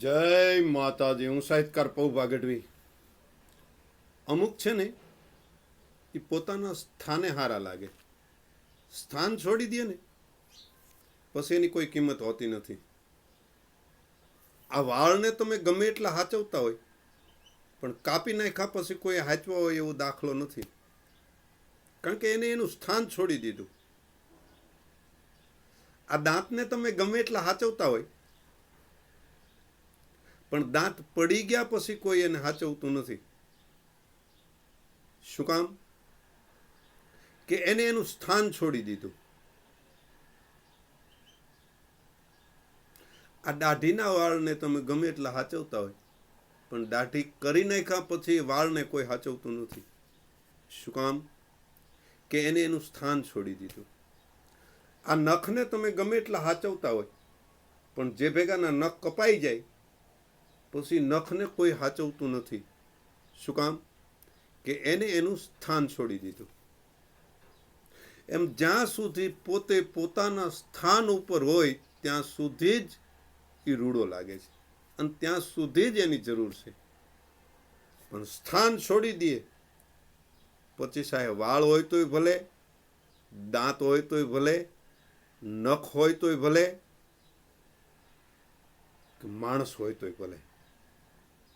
જય માતાજી, હું સાહિત્યકાર પૌભા ગઢવી અમુક છે ને, એ પોતાના સ્થાને હારા લાગે. સ્થાન છોડી દે ને, પછી એની કોઈ કિંમત હોતી નથી. આ વાળને તમે ગમે એટલા હાચવતા હોય, પણ કાપી નાખ્યા પછી કોઈ હાચવા હોય એવો દાખલો નથી. કારણ કે એને એનું સ્થાન છોડી દીધું. આ દાંતને તમે ગમે એટલા હાચવતા હોય પણ દાંત પડી ગયા પછી કોઈ એને હાચવતું નથી. શું કામ? કે એને એનું સ્થાન છોડી દીધું. આ દાઢીના વાળને તમે ગમે એટલા હાચવતા હોય, પણ દાઢી કરી નાખ્યા પછી વાળને કોઈ હાચવતું નથી. શું કામ? કે એને એનું સ્થાન છોડી દીધું. આ નખને તમે ગમે એટલા હાચવતા હોય, પણ જે ભેગાના નખ કપાઈ જાય પછી નખને કોઈ હાચવતું નથી. શું કામ? કે એને એનું સ્થાન છોડી દીધું. એમ જ્યાં સુધી પોતે પોતાના સ્થાન ઉપર હોય, ત્યાં સુધી જ એ રૂડો લાગે છે. અને ત્યાં સુધી જ એની જરૂર છે. પણ સ્થાન છોડી દે. પછી સાહેબ, વાળ હોય તોય ભલે, દાંત હોય તોય ભલે, નખ હોય તોય ભલે માણસ હોય તોય ભલે.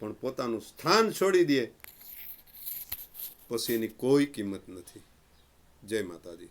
પણ પોતાનું સ્થાન છોડી દે. પછી એની કોઈ કિંમત નથી. જય માતાજી.